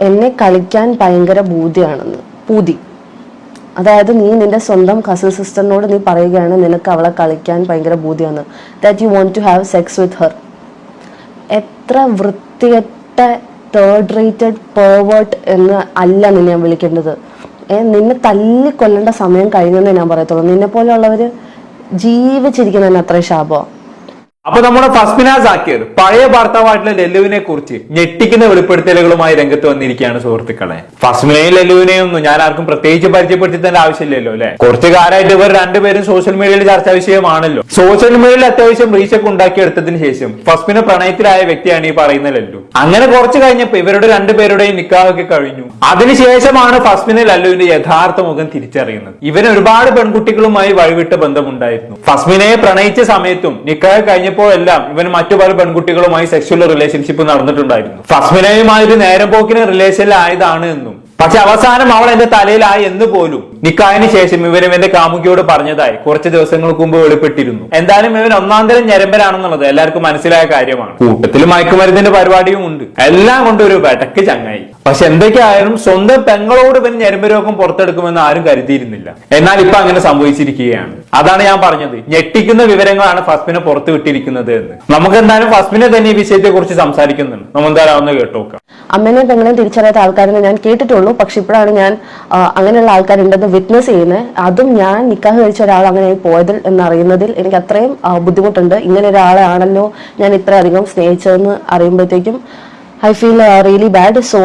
എന്നെ കളിക്കാൻ ഭയങ്കര ബൂതിയാണെന്ന് പൂതി. അതായത് നീ നിന്റെ സ്വന്തം കസിൻ സിസ്റ്ററിനോട് നീ പറയുകയാണ് നിനക്ക് അവളെ കളിക്കാൻ ഭയങ്കര ബൂതിയാണ് that you want to have sex with her എത്ര വൃത്തികെട്ട തേർഡ് റേറ്റഡ് പേർവേർട്ട് എന്ന് അല്ല നിന്നെ ഞാൻ വിളിക്കേണ്ടത്. നിന്നെ തല്ലിക്കൊല്ലേണ്ട സമയം കഴിഞ്ഞെന്നേ ഞാൻ പറയത്തുള്ളൂ. നിന്നെ പോലെയുള്ളവർ ജീവിച്ചിരിക്കുന്നതന്നെ അത്രയും ശാപമാണ് അപ്പൊ നമ്മുടെ ഫസ്മിന സാക്കിർ പഴയ ഭർത്താവായിട്ടുള്ള ലല്ലുവിനെ കുറിച്ച് ഞെട്ടിക്കുന്ന വെളിപ്പെടുത്തലുകളുമായി രംഗത്ത് വന്നിരിക്കുകയാണ് സുഹൃത്തുക്കളെ. ഫസ്മിനെയും ലല്ലുവിനെയും ഒന്നും ഞാൻ ആർക്കും പ്രത്യേകിച്ച് പരിചയപ്പെടുത്തേണ്ട ആവശ്യമില്ലല്ലോ അല്ലെ? കുറച്ചു കാലമായിട്ട് ഇവർ രണ്ടുപേരും സോഷ്യൽ മീഡിയയിൽ ചർച്ചാ വിഷയമാണല്ലോ. സോഷ്യൽ മീഡിയയിൽ അത്യാവശ്യം റീച്ചൊക്കെ ഉണ്ടാക്കിയെടുത്തതിന് ശേഷം ഫസ്മിന പ്രണയത്തിലായ വ്യക്തിയാണ് ഈ പറയുന്ന ലല്ലു. അങ്ങനെ കുറച്ച് കഴിഞ്ഞപ്പോ ഇവരുടെ രണ്ടുപേരുടെയും നിക്കാഹൊക്കെ കഴിഞ്ഞു. അതിനുശേഷമാണ് ഫസ്മിന ലല്ലുവിന്റെ യഥാർത്ഥ മുഖം തിരിച്ചറിയുന്നത്. ഇവന് ഒരുപാട് പെൺകുട്ടികളുമായി വഴിവിട്ട ബന്ധമുണ്ടായിരുന്നു. ഫസ്മിനെ പ്രണയിച്ച സമയത്തും നിക്കാഹ് കഴിഞ്ഞപ്പോഴെല്ലാം ഇവന് മറ്റു പല പെൺകുട്ടികളുമായി സെക്ഷൽ റിലേഷൻഷിപ്പ് നടന്നിട്ടുണ്ടായിരുന്നു. ഫസ്മിനയുമായി നേരം പോക്കിന് റിലേഷനിലായതാണ് എന്നും. പക്ഷെ അവസാനം അവൾ എന്റെ തലയിലായി എന്ന് പോലും. നിക്കായതിനു ശേഷം ഇവൻ എന്റെ കാമുകിയോട് പറഞ്ഞതായി. കുറച്ച് ദിവസങ്ങൾക്ക് മുമ്പ് വെളിപ്പെട്ടിരുന്നു. എന്തായാലും ഇവൻ ഒന്നാം തരം ഞരമ്പനാണെന്നുള്ളത് എല്ലാവർക്കും മനസ്സിലായ കാര്യമാണ്. കൂട്ടത്തിൽ മയക്കുമരുന്നിന്റെ പരിപാടിയും ഉണ്ട്. എല്ലാം കൊണ്ട് ഒരു വെടക്ക് ചങ്ങായി. പക്ഷെ എന്തൊക്കെയായാലും സ്വന്തം പെങ്ങളോട് ഇവൻ ഞരമ്പ് രോഗം പുറത്തെടുക്കുമെന്ന് ആരും കരുതിയിരുന്നില്ല. എന്നാൽ ഇപ്പൊ അങ്ങനെ സംഭവിച്ചിരിക്കുകയാണ്. അതാണ് ഞാൻ പറഞ്ഞത്. ഞെട്ടിക്കുന്ന വിവരങ്ങളാണ് ഫസ്മിനെ പുറത്തു വിട്ടിരിക്കുന്നത് എന്ന്. നമുക്ക് എന്തായാലും ഫസ്മിനെ തന്നെ ഈ വിഷയത്തെ കുറിച്ച് സംസാരിക്കുന്നുണ്ട്. നമ്മൾ എന്തായാലും ഒന്ന് കേട്ടോക്കാം അമ്മേനെയും പെങ്ങളെയും തിരിച്ചറിയാത്ത ആൾക്കാരെന്ന് ഞാൻ കേട്ടിട്ടുള്ളൂ. പക്ഷെ ഇപ്പോഴാണ് ഞാൻ അങ്ങനെയുള്ള ആൾക്കാരുണ്ടെന്ന് വിറ്റ്നസ് ചെയ്യുന്നത്. അതും ഞാൻ നിക്കാഹ് കഴിച്ച ഒരാൾ അങ്ങനെ പോയതിൽ എന്നറിയുന്നതിൽ എനിക്ക് അത്രയും ബുദ്ധിമുട്ടുണ്ട്. ഇങ്ങനെ ഒരാളാണല്ലോ ഞാൻ ഇത്രയധികം സ്നേഹിച്ചതെന്ന് അറിയുമ്പോഴത്തേക്കും I feel really bad so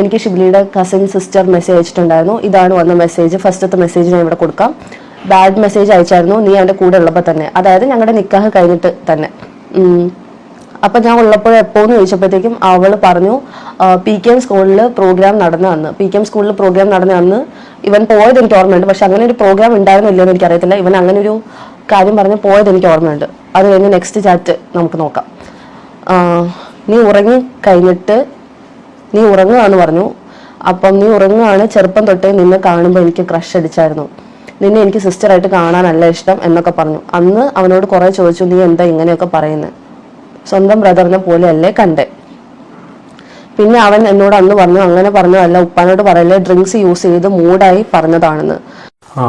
എനിക്ക് ഷിബ്ലിയുടെ കസിൻ സിസ്റ്റർ മെസ്സേജ് അയച്ചിട്ടുണ്ടായിരുന്നു. ഇതാണ് വന്ന മെസ്സേജ് ഫസ്റ്റത്തെ മെസ്സേജ് ഞാൻ ഇവിടെ കൊടുക്കാം. ബാഡ് മെസ്സേജ് അയച്ചായിരുന്നു. നീ അവന്റെ കൂടെ ഉള്ളപ്പോൾ തന്നെ. അതായത് ഞങ്ങളുടെ നിക്കാഹ് കഴിഞ്ഞിട്ട് തന്നെ. അപ്പം ഞാൻ ഉള്ളപ്പോൾ എപ്പോന്ന് ചോദിച്ചപ്പോഴത്തേക്കും അവൾ പറഞ്ഞു പി കെ എം സ്കൂളിൽ പ്രോഗ്രാം നടന്ന അന്ന്. പി കെ എം സ്കൂളിൽ പ്രോഗ്രാം നടന്ന അന്ന് ഇവൻ പോയത് എനിക്ക് ഓർമ്മയുണ്ട്. പക്ഷെ അങ്ങനെ ഒരു പ്രോഗ്രാം ഉണ്ടായിരുന്നില്ല എന്ന് അറിയത്തില്ല ഇവൻ അങ്ങനെ ഒരു കാര്യം പറഞ്ഞ് പോയത് എനിക്ക് ഓർമ്മയുണ്ട്. അത് കഴിഞ്ഞ് നെക്സ്റ്റ് ചാറ്റ് നമുക്ക് നോക്കാം. നീ ഉറങ്ങി കഴിഞ്ഞിട്ട് നീ ഉറങ്ങുകയാണ് പറഞ്ഞു. അപ്പം നീ ഉറങ്ങുകയാണ് ചെറുപ്പം തൊട്ടേ നിന്നെ കാണുമ്പോൾ എനിക്ക് ക്രഷ് അടിച്ചായിരുന്നു. നിന്നെ എനിക്ക് സിസ്റ്ററായിട്ട് കാണാനല്ല ഇഷ്ടം എന്നൊക്കെ പറഞ്ഞു. അന്ന് അവനോട് കുറേ ചോദിച്ചു നീ എന്താ ഇങ്ങനെയൊക്കെ പറയുന്നത് സ്വന്തം ബ്രദറിനെ പോലെയല്ലേ കണ്ടേ. പിന്നെ അവൻ എന്നോട് അന്ന് പറഞ്ഞു അങ്ങനെ പറഞ്ഞു അല്ല ഉപ്പാനോട് പറയല്ലേ ഡ്രിങ്ക്സ് യൂസ് ചെയ്ത് മൂഡായി പറഞ്ഞതാണെന്ന്. ആ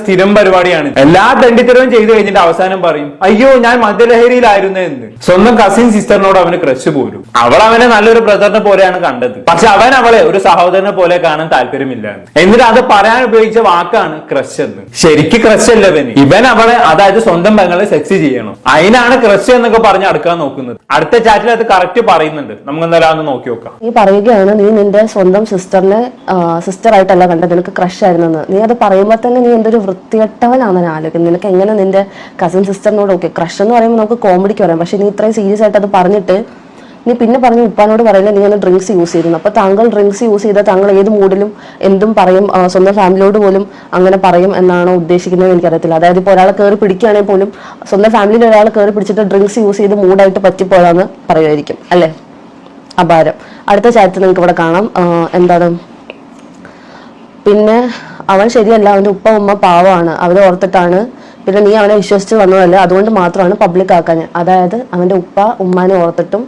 സ്ഥിരം പരിപാടിയാണ്. എല്ലാ ദണ്ഡിത്തരവും ചെയ്തു കഴിഞ്ഞിട്ട് അവസാനം പറയും അയ്യോ ഞാൻ മദ്യലഹരിയിലായിരുന്നു എന്ന്. സ്വന്തം കസിൻ സിസ്റ്ററിനോട് അവന് ക്രഷ് പോരും അവൾ അവനെ നല്ലൊരു ബ്രദറിനെ പോലെയാണ് കണ്ടത്. പക്ഷെ അവൻ അവളെ ഒരു സഹോദരനെ പോലെ കാണാൻ താല്പര്യമില്ല എന്നിട്ട് അത് പറയാൻ ഉപയോഗിച്ച വാക്കാണ് ക്രഷ് എന്ന്. ശരിക്ക് ക്രഷ് അല്ല ഇവന്. ഇവൻ അവളെ അതായത് സ്വന്തം പെങ്ങളെ സെക്സ് ചെയ്യണം. അതിനാണ് ക്രഷ് എന്നൊക്കെ പറഞ്ഞ് അടുക്കാൻ നോക്കുന്നത്. അടുത്ത ചാറ്റിൽ അത് കറക്റ്റ് പറയുന്നുണ്ട്. നമുക്ക് എന്തായാലും നോക്കി നോക്കാം. നീ പറയുകയാണ് നീ നിന്റെ സ്വന്തം സിസ്റ്ററിനെ സിസ്റ്ററായിട്ടല്ല കണ്ടത്. നിനക്ക് ക്രഷ് ആയിരുന്നെന്ന് നീ അത് പറയുമ്പോൾ തന്നെ നീ എന്തൊരു വൃത്തികെട്ടവനാണെന്ന് ആലോചിക്കുന്നത് നിനക്ക് എങ്ങനെ നിന്റെ കസിൻ സിസ്റ്ററിനോട് ഓക്കെ ക്രഷ് എന്ന് പറയുമ്പോൾ നമുക്ക് കോമഡിക്ക് പറയാം. പക്ഷെ നീ ഇത്രയും സീരിയസ് ആയിട്ട് അത് പറഞ്ഞിട്ട് നീ പിന്നെ പറഞ്ഞു ഉപ്പാനോട് പറയില്ല നീ ഒന്ന് ഡ്രിങ്ക്സ് യൂസ് ചെയ്തിരുന്നു. അപ്പൊ താങ്കൾ ഡ്രിങ്ക്സ് യൂസ് ചെയ്താൽ താങ്കൾ ഏത് മൂഡിലും എന്തും പറയും സ്വന്തം ഫാമിലിയോട് പോലും അങ്ങനെ പറയും എന്നാണോ ഉദ്ദേശിക്കുന്നത് എനിക്കറിയത്തില്ല. അതായത് ഇപ്പോൾ ഒരാളെ കയറി പിടിക്കുകയാണെങ്കിൽ പോലും സ്വന്തം ഫാമിലിയിൽ ഒരാളെ കയറി പിടിച്ചിട്ട് ഡ്രിങ്ക്സ് യൂസ് ചെയ്ത് മൂഡായിട്ട് പറ്റിപ്പോയാന്ന് പറയുമായിരിക്കും അല്ലേ? അപാരം. അടുത്ത ചാറ്റ് നിങ്ങൾക്ക് ഇവിടെ കാണാം. എന്താണ്? പിന്നെ അവൻ ശരിയല്ല അവന്റെ ഉപ്പ ഉമ്മ പാവമാണ് അവരെ ഓർത്തിട്ടാണ്. പിന്നെ നീ അവനെ വിശ്വസിച്ച് വന്നതല്ല അതുകൊണ്ട് മാത്രമാണ് പബ്ലിക് ആക്കാൻ. അതായത് അവന്റെ ഉപ്പ ഉമ്മാനെ ഓർത്തിട്ടും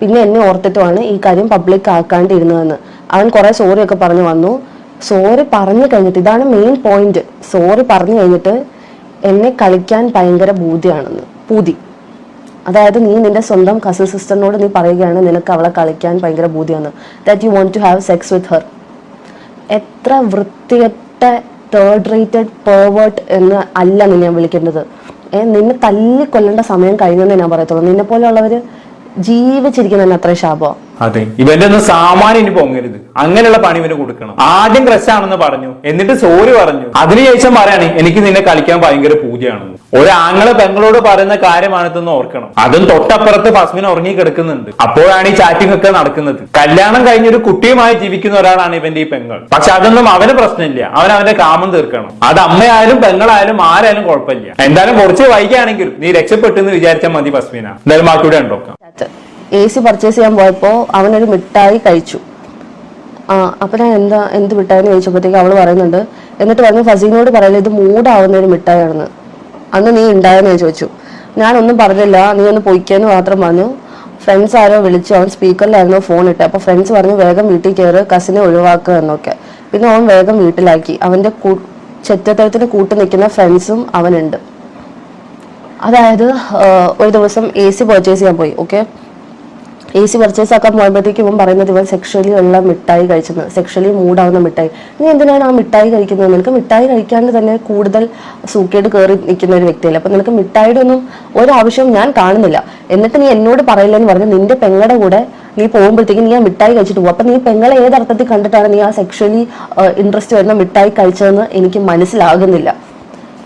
പിന്നെ എന്നെ ഓർത്തിട്ടുമാണ് ഈ കാര്യം പബ്ലിക് ആക്കാണ്ടിരുന്നതെന്ന്. അവൻ കുറെ സോറി ഒക്കെ പറഞ്ഞു വന്നു. സോറി പറഞ്ഞു കഴിഞ്ഞിട്ട് ഇതാണ് മെയിൻ പോയിന്റ് സോറി പറഞ്ഞു കഴിഞ്ഞിട്ട് എന്നെ കളിക്കാൻ ഭയങ്കര ബൂതിയാണെന്ന് പൂതി. അതായത് നീ നിന്റെ സ്വന്തം കസിൻ സിസ്റ്ററിനോട് നീ പറയുകയാണ് നിനക്ക് അവളെ കളിക്കാൻ ഭയങ്കര ബൂതിയാണ് that you want to have sex with her എത്ര വൃത്തികെട്ട തേർഡ് റേറ്റഡ് പേർവേർട്ട് എന്ന് അല്ല നിന്നെ വിളിക്കേണ്ടത് നിന്നെ തല്ലി തല്ലിക്കൊല്ലേണ്ട സമയം കഴിഞ്ഞെന്ന് ഞാൻ പറയത്തുള്ളൂ. നിന്നെ പോലെയുള്ളവര് ജീവിച്ചിരിക്കുന്ന അത്ര ശാപോ അതെ. ഇവന്റെ ഒന്നും സാമാന്യം പൊങ്ങരുത്. അങ്ങനെയുള്ള പണി ഇവന് കൊടുക്കണം. ആദ്യം ക്രഷ് ആണെന്ന് പറഞ്ഞു. എന്നിട്ട് സോറി പറഞ്ഞു. അതിനുശേഷം പറയാണ് എനിക്ക് നിന്നെ കളിക്കാൻ ഭയങ്കര പൂജയാണെന്ന്. ഒരാങ്ങളെ പെങ്ങളോട് പറയുന്ന കാര്യമാണിതെന്ന് ഓർക്കണം. അതും തൊട്ടപ്പുറത്ത് ഫസ്മിന് ഉറങ്ങി കിടക്കുന്നുണ്ട്. അപ്പോഴാണ് ഈ ചാറ്റിംഗ് ഒക്കെ നടക്കുന്നത്. കല്യാണം കഴിഞ്ഞ ഒരു കുട്ടിയുമായി ജീവിക്കുന്ന ഒരാളാണ് ഇവന്റെ ഈ പെങ്ങൾ. പക്ഷെ അതൊന്നും അവന് പ്രശ്നമില്ല. അവൻ അവന്റെ കാമം തീർക്കണം. അത് അമ്മയായാലും പെങ്ങളായാലും ആരായാലും കുഴപ്പമില്ല. എന്തായാലും കുറച്ച് വൈകിയാണെങ്കിലും നീ രക്ഷപ്പെട്ടെന്ന് വിചാരിച്ചാൽ മതി ഫസ്മിന എന്തായാലും ബാക്കിയുടെ ഉണ്ടോക്കാം എ സി പർച്ചേസ് ചെയ്യാൻ പോയപ്പോൾ അവനൊരു മിഠായി കഴിച്ചു. ആ അപ്പൊ ഞാൻ എന്താ എന്ത് മിഠായി എന്ന് ചോദിച്ചപ്പോഴത്തേക്ക് അവൾ പറയുന്നുണ്ട്. എന്നിട്ട് പറഞ്ഞു ഫസീനോട് പറയല ഇത് മൂടാവുന്ന ഒരു മിഠായിയാണെന്ന്. അന്ന് നീ ഉണ്ടായെന്ന് ഞാൻ ചോദിച്ചു. ഞാനൊന്നും പറഞ്ഞില്ല. നീ ഒന്ന് പൊയ്ക്കെന്ന് മാത്രം പറഞ്ഞു. ഫ്രണ്ട്സ് ആരോ വിളിച്ചു. അവൻ സ്പീക്കറിലായിരുന്നു ഫോൺ ഇട്ട് അപ്പോൾ ഫ്രണ്ട്സ് പറഞ്ഞു വേഗം വീട്ടിൽ കയറ് കസിനെ ഒഴിവാക്കുക എന്നൊക്കെ. പിന്നെ അവൻ വേഗം വീട്ടിലാക്കി. അവന്റെ കൂ- ചെറ്റത്തരത്തിന് കൂട്ടു നിൽക്കുന്ന ഫ്രണ്ട്സും അവനുണ്ട്. അതായത് ഒരു ദിവസം എ സി പർച്ചേസ് ചെയ്യാൻ പോയി ഓക്കെ എ സി പർച്ചേസ് ആക്കാൻ പോയപ്പോഴത്തേക്കും ഇവൻ പറയുന്നത് ഇവൻ സെക്ഷലി ഉള്ള മിഠായി കഴിച്ചത് സെക്ഷലി മൂടാവുന്ന മിഠായി. നീ എന്തിനാണ് ആ മിഠായി കഴിക്കുന്നത്? നിനക്ക് മിഠായി കഴിക്കാണ്ട് തന്നെ കൂടുതൽ സൂക്കേട് കയറി നിൽക്കുന്ന ഒരു വ്യക്തിയല്ല. അപ്പൊ നിനക്ക് മിഠായിയുടെ ഒന്നും ഒരാവശ്യവും ഞാൻ കാണുന്നില്ല. എന്നിട്ട് നീ എന്നോട് പറയില്ലെന്ന് പറഞ്ഞ് നിന്റെ പെങ്ങളുടെ കൂടെ നീ പോകുമ്പോഴത്തേക്കും നീ ആ മിഠായി കഴിച്ചിട്ട് പോകും. അപ്പൊ നീ പെങ്ങളെ ഏത് അർത്ഥത്തിൽ കണ്ടിട്ടാണ് നീ ആ സെക്ഷലി ഇൻട്രസ്റ്റ് വരുന്ന മിഠായി കഴിച്ചതെന്ന് എനിക്ക് മനസ്സിലാകുന്നില്ല.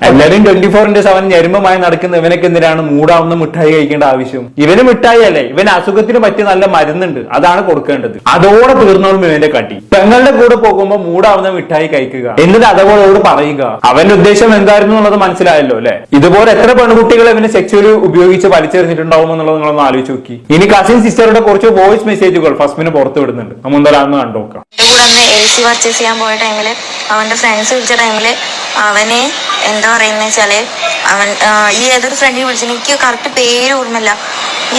എല്ലാരും ട്വന്റി ഫോർ ഇന്റു സെവൻ ഞരുമ്പമായി നടക്കുന്ന ഇവനൊക്കെ എന്തിനാണ് മൂടാവുന്ന മിഠായി കഴിക്കേണ്ട ആവശ്യം? ഇവന് മിഠായി അല്ലേ? ഇവന് അസുഖത്തിന് പറ്റിയ നല്ല മരുന്നുണ്ട്. അതാണ് കൊടുക്കേണ്ടത്. അതോടെ തീർന്നോളും ഇവന്റെ കട്ടി പെങ്ങളുടെ കൂടെ പോകുമ്പോ മൂടാവുന്ന മിഠായി കഴിക്കുക. എന്നിട്ട് അതോടോട് പറയുക. അവന്റെ ഉദ്ദേശം എന്തായിരുന്നു എന്നുള്ളത് മനസ്സിലായല്ലോ അല്ലെ? ഇതുപോലെ എത്ര പെൺകുട്ടികൾ ഇവന് സെക്ച്വലി ഉപയോഗിച്ച് വലിച്ചെറിഞ്ഞിട്ടുണ്ടാവും എന്നുള്ളത് നിങ്ങളൊന്ന് ആലോചിച്ച് നോക്കി. ഇനി കസിൻ സിസ്റ്ററുടെ കുറച്ച് വോയിസ് മെസ്സേജുകൾ ഫസ്മിന് പുറത്ത് വിടുന്നുണ്ട്. നമ്മൾ എന്തായാലും എന്റെ കൂടെ അന്ന് എ സി പർച്ചേസ് ചെയ്യാൻ പോയ ടൈമിൽ അവന്റെ ഫ്രണ്ട്സ് വിളിച്ച ടൈമിൽ അവനെ എന്താ പറയുന്നത് വെച്ചാൽ അവൻ ഈ ഏതൊരു ഫ്രണ്ടിനെ വിളിച്ചു എനിക്ക് കറക്റ്റ് പേര് ഓർമ്മയില്ല.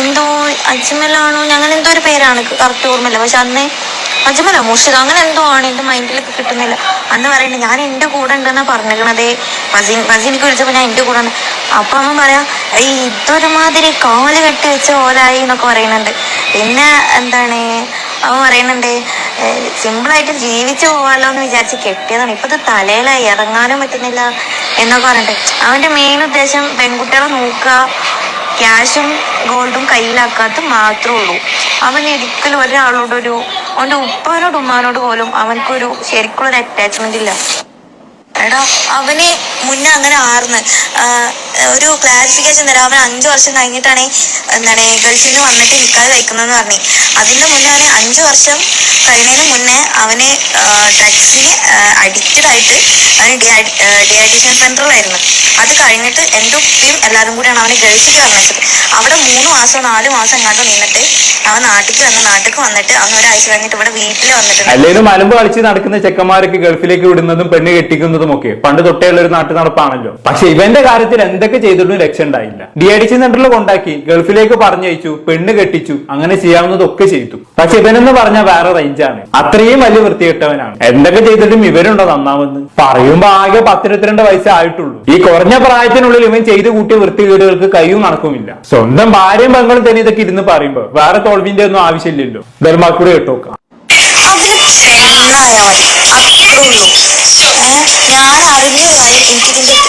എന്തോ അജ്മലാണോ ഞങ്ങൾ എന്തോ ഒരു പേരാണ് കറക്റ്റ് ഓർമ്മയില്ല. പക്ഷെ അന്ന് അജ്മല മുർഷിദ് അങ്ങനെ എന്തോ ആണ് എന്റെ മൈൻഡിലേക്ക് കിട്ടുന്നില്ല അന്ന് പറയുന്നത് ഞാൻ എന്റെ കൂടെ ഉണ്ടെന്നാ പറഞ്ഞിരിക്കണതേ. മസീൻ മസീനിക്ക് വിളിച്ചപ്പോ ഞാൻ എന്റെ കൂടെ ഉണ്ട്. അപ്പൊ അവൻ പറയാ ഈ ഇതൊരുമാതിരി കാൽ കെട്ടി വെച്ച ഓലായി എന്നൊക്കെ പറയുന്നുണ്ട് പിന്നെ എന്താണ് അവൻ പറയുന്നുണ്ട് സിമ്പിളായിട്ട് ജീവിച്ചു പോവാലോ എന്ന് വിചാരിച്ച് കെട്ടിയതാണ്. ഇപ്പൊ ഇത് തലയിലായി ഇറങ്ങാനും പറ്റുന്നില്ല എന്നൊക്കെ പറഞ്ഞിട്ട്. അവന്റെ മെയിൻ ഉദ്ദേശം പെൺകുട്ടികളെ നോക്കുക ക്യാഷും ഗോൾഡും കയ്യിലാക്കാത്ത മാത്രമേ ഉള്ളൂ. അവൻ ഒരിക്കലും ഒരാളോടൊരു അവന്റെ ഉപ്പാനോട് ഉമ്മാനോട് പോലും അവനക്കൊരു ശരിക്കുള്ളൊരു അറ്റാച്ച്മെന്റ് ഇല്ല. എടാ അവന് മുന്നേ അങ്ങനെ ആർന്ന്. ഒരു ക്ലാരിഫിക്കേഷൻ തരാം. അവൻ അഞ്ചു വർഷം കഴിഞ്ഞിട്ടാണ് എന്താണ് ഗൾഫിൽ നിന്ന് വന്നിട്ട് നിൽക്കാതെ കഴിക്കുന്നതെന്ന് പറഞ്ഞു. അതിന് മുന്നേ അവന് അഞ്ചു വർഷം കഴിയുന്നതിന് മുന്നേ അവന് ഡ്രഗ്സിന് അഡിക്റ്റഡ് ആയിട്ട് അവന് ഡിഹൈഡ്രേഷൻ സെന്ററിലായിരുന്നു അത് കഴിഞ്ഞിട്ട് എന്റെ ഉപ്പയും എല്ലാവരും കൂടിയാണ് അവനെ ഗൾഫിൽ പറഞ്ഞത് അവിടെ മൂന്ന് മാസം നാല് മാസം എങ്ങാണ്ട് നിന്നിട്ട് അവൻ നാട്ടിലേക്ക് വന്ന് നാട്ടിലേക്ക് വന്നിട്ട് അവൻ ഒരാഴ്ച കഴിഞ്ഞിട്ട് ഇവിടെ വീട്ടിൽ വന്നിട്ടുണ്ട്. അല്ലെങ്കിലും മലമ്പ് കളിച്ച് നടക്കുന്ന ചെക്കന്മാരൊക്കെ ഗൾഫിലേക്ക് വിടുന്നതും പെണ്ണ് കെട്ടിക്കുന്നതും ഒക്കെ പണ്ട് തൊട്ടേയുള്ള ഒരു നാട്ടു നടപ്പാണല്ലോ. പക്ഷെ ഇവന്റെ കാര്യത്തിൽ എന്തൊക്കെ ചെയ്തിട്ടും രക്ഷ ഉണ്ടായില്ല. ഡി അഡിക്ഷൻ സെന്ററിൽ കൊണ്ടാക്കി ഗൾഫിലേക്ക് പറഞ്ഞയച്ചു പെണ്ണ് കെട്ടിച്ചു അങ്ങനെ ചെയ്യാവുന്നതൊക്കെ ചെയ്തു. പക്ഷെ ഇവനെന്ന് പറഞ്ഞ വേറെ റേഞ്ചാണ്. അത്രയും വലിയ വൃത്തികെട്ടവനാണ്. എന്തൊക്കെ ചെയ്തിട്ടും ഇവരുണ്ടോ നന്നാമെന്ന് പറയുമ്പോ ആകെ പത്തിരുപത്തിരണ്ട് വയസ്സേ ആയിട്ടുള്ളൂ. ഈ കുറഞ്ഞ പ്രായത്തിനുള്ളിൽ ഇവൻ ചെയ്തു കൂട്ടിയ വൃത്തികേടുകൾക്ക് കയ്യും കണക്കുമില്ല. സ്വന്തം പെങ്ങളും തന്നെ ഇതൊക്കെ ഇരുന്ന് പറയുമ്പോ വേറെ തോൽവിന്റെ ഒന്നും ആവശ്യമില്ലല്ലോ. ധർമാക്കൂടെ കേട്ടോക്കാം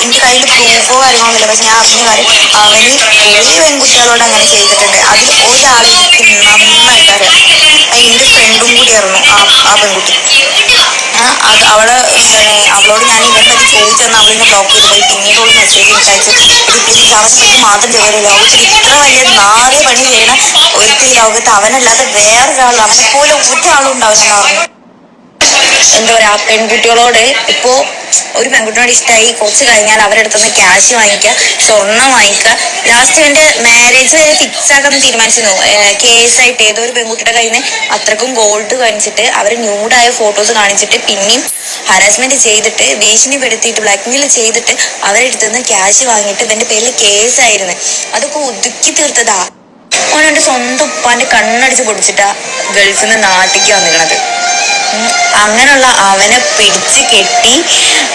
എനിക്കിതിന്റെ പ്രൂഫോ കാര്യങ്ങളൊന്നുമില്ല പക്ഷെ ഞാൻ അറിഞ്ഞ കാര്യം കുറേ പെൺകുട്ടികളോട് അങ്ങനെ ചെയ്തിട്ടുണ്ട് അതിൽ ഒരാളെ അറിയാം. അത് എന്റെ ഫ്രണ്ടും കൂടിയായിരുന്നു ആ ആ പെൺകുട്ടി. അവൾ അവളോട് ഞാൻ അത് ചോദിച്ചെന്ന് അവളിനെ ബ്ലോക്ക് ചെയ്ത് പിന്നീട് അവൾ മെസ്സേജ് ഇത് പ്ലീസ് അവൻ മാത്രം ചെയ്യൽ ലോകത്തിൽ ഇത്ര വലിയ നാല് പണി ചെയ്യണ ഒരിക്കൽ ലോകത്ത് അവനല്ലാതെ വേറൊരാൾ അവനെ പോലെ ഒരാളും ഉണ്ടാവില്ല. എന്താ പറയാ പെൺകുട്ടികളോട് ഇപ്പോ ഒരു പെൺകുട്ടിയോട് ഇഷ്ടമായി കുറച്ച് കഴിഞ്ഞാൽ അവരുടെ അടുത്ത് നിന്ന് ക്യാഷ് വാങ്ങിക്കുക സ്വർണം വാങ്ങിക്കുക ലാസ്റ്റ് എന്റെ മാരേജ് ഫിക്സ് ആക്കാൻ തീരുമാനിച്ചിരുന്നു. കേസായിട്ട് ഏതോ ഒരു പെൺകുട്ടിയുടെ കയ്യിൽ നിന്ന് അത്രക്കും ഗോൾഡ് കാണിച്ചിട്ട് അവർ ന്യൂഡായ ഫോട്ടോസ് കാണിച്ചിട്ട് പിന്നെയും ഹരാസ്മെന്റ് ചെയ്തിട്ട് ഭീഷണിപ്പെടുത്തിയിട്ട് ബ്ലാക്ക്മെയിൽ ചെയ്തിട്ട് അവരുടെ അടുത്ത് നിന്ന് ക്യാഷ് വാങ്ങിയിട്ട് ഇതിന്റെ പേരിൽ കേസായിരുന്നു അതൊക്കെ ഒതുക്കി തീർത്തതാ. ഓനെന്റെ സ്വന്തം ഉപ്പാന്റെ കണ്ണടിച്ച് പൊടിച്ചിട്ടാ ഗൾഫിൽ നിന്ന്. അങ്ങനെയുള്ള അവനെ പിടിച്ച് കെട്ടി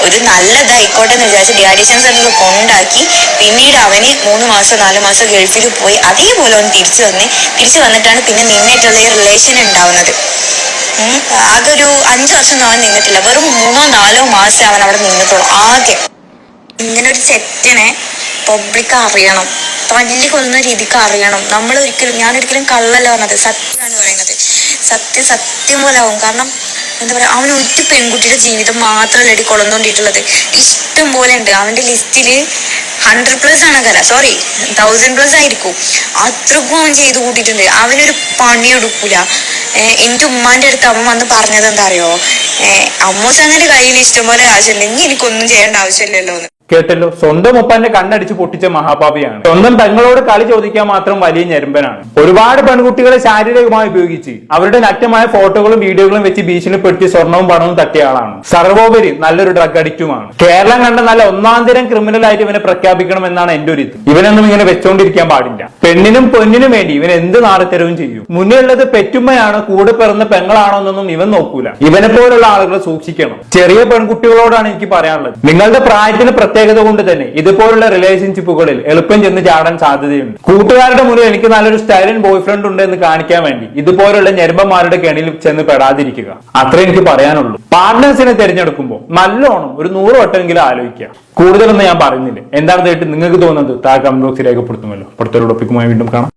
ഒരു നല്ലതായിക്കോട്ടെ എന്ന് വിചാരിച്ച് ഡിയാഡിഷൻ സെന്ററിൽ കൊണ്ടാക്കി പിന്നീട് അവന് മൂന്ന് മാസം നാല് മാസം ഗൾഫിൽ പോയി അതേപോലെ അവൻ തിരിച്ചു വന്ന് തിരിച്ചു വന്നിട്ടാണ് പിന്നെ നിന്നായിട്ടുള്ള ഈ റിലേഷൻ ഉണ്ടാവുന്നത് ഉം. ആകെ ഒരു അഞ്ചു വർഷം അവൻ നിന്നിട്ടില്ല. വെറും മൂന്നോ നാലോ മാസം അവൻ അവിടെ നിന്നിട്ടുള്ളൂ ആകെ. ഇങ്ങനെ ഒരു ചെറ്റനെ പബ്ലിക് അറിയണം. തല്ലി കൊല്ലുന്ന രീതിക്ക് അറിയണം. നമ്മൾ ഒരിക്കലും ഞാൻ ഒരിക്കലും കള്ളല്ല പറഞ്ഞത് സത്യമാണ് പറയുന്നത് സത്യം സത്യം പോലെ ആവും. കാരണം എന്താ പറയാ അവൻ ഒരു പെൺകുട്ടിയുടെ ജീവിതം മാത്രം അടി കൊളന്നുകൊണ്ടിട്ടുള്ളത് ഇഷ്ടം പോലെ ഉണ്ട്. അവന്റെ ലിസ്റ്റിൽ ഹൺഡ്രഡ് പ്ലസ് ആണ് കല സോറി തൗസൻഡ് പ്ലസ് ആയിരിക്കും. അത്രക്കും അവൻ ചെയ്ത് കൂട്ടിയിട്ടുണ്ട്. അവനൊരു പണി എടുക്കൂല എന്റെ ഉമ്മാന്റെ അടുത്ത് അവൻ വന്ന് പറഞ്ഞത് എന്താ അറിയോ? ഏഹ് അമ്മൂസങ്ങനെ കയ്യിൽ ഇഷ്ടംപോലെ കാശുണ്ട് ഇനി എനിക്കൊന്നും ചെയ്യേണ്ട ആവശ്യമില്ലല്ലോ എന്ന് കേട്ടല്ലോ? സ്വന്തം ഉപ്പാന്റെ കണ്ണടിച്ച് പൊട്ടിച്ച മഹാപാപിയാണ്. സ്വന്തം പെങ്ങളോട് കളി ചോദിക്കാൻ മാത്രം വലിയ ഞെരുമ്പനാണ്. ഒരുപാട് പെൺകുട്ടികളെ ശാരീരികമായി ഉപയോഗിച്ച് അവരുടെ നറ്റമായ ഫോട്ടോകളും വീഡിയോകളും വെച്ച് ഭീഷണിപ്പെടുത്തി സ്വർണവും പണവും തട്ടിയ ആളാണ്. സർവോപരി നല്ലൊരു ഡ്രഗ് അഡിക്റ്റുമാണ് കേരളം കണ്ട നല്ല ഒന്നാം തരം ക്രിമിനൽ ആയിട്ട് ഇവനെ പ്രഖ്യാപിക്കണം എന്നാണ് എന്റെ ഒരു ഇത്. ഇവനൊന്നും ഇങ്ങനെ വെച്ചോണ്ടിരിക്കാൻ പാടില്ല. പെണ്ണിനും പൊന്നിനും വേണ്ടി ഇവൻ എന്ത് നാളത്തരവും ചെയ്യും. മുന്നിലുള്ളത് പെറ്റുമ്മയാണ് കൂടെ പിറന്ന പെങ്ങളാണോ എന്നൊന്നും ഇവൻ നോക്കൂല. ഇവനെ പോലുള്ള ആളുകളെ സൂക്ഷിക്കണം. ചെറിയ പെൺകുട്ടികളോടാണ് എനിക്ക് പറയാനുള്ളത്. നിങ്ങളുടെ പ്രായത്തിന് പ്രത്യേകത കൊണ്ട് തന്നെ ഇതുപോലുള്ള റിലേഷൻഷിപ്പുകളിൽ എളുപ്പം ചെന്ന് ചാടാൻ സാധ്യതയുണ്ട്. കൂട്ടുകാരുടെ മുന്നിൽ എനിക്ക് നല്ലൊരു സ്റ്റൈലിൻ ബോയ് ഫ്രണ്ട് ഉണ്ട് എന്ന് കാണിക്കാൻ വേണ്ടി ഇതുപോലുള്ള ഞെരുമ്പന്മാരുടെ കെണിയിൽ ചെന്ന് പെടാതിരിക്കുക. അത്രേ എനിക്ക് പറയാനുള്ളൂ. പാർട്ട്നേഴ്സിനെ തിരഞ്ഞെടുക്കുമ്പോൾ നല്ലോണം ഒരു നൂറ് വട്ടമെങ്കിലും ആലോചിക്കുക. കൂടുതലൊന്നും ഞാൻ പറയുന്നില്ല. എന്താണ് കേട്ട് നിങ്ങൾക്ക് തോന്നുന്നത് താഴെ കമന്റ് ബോക്സിൽ രേഖപ്പെടുത്തുമല്ലോ. പുറത്തൊരു ടോപ്പിക്കുമായി വീണ്ടും കാണാം.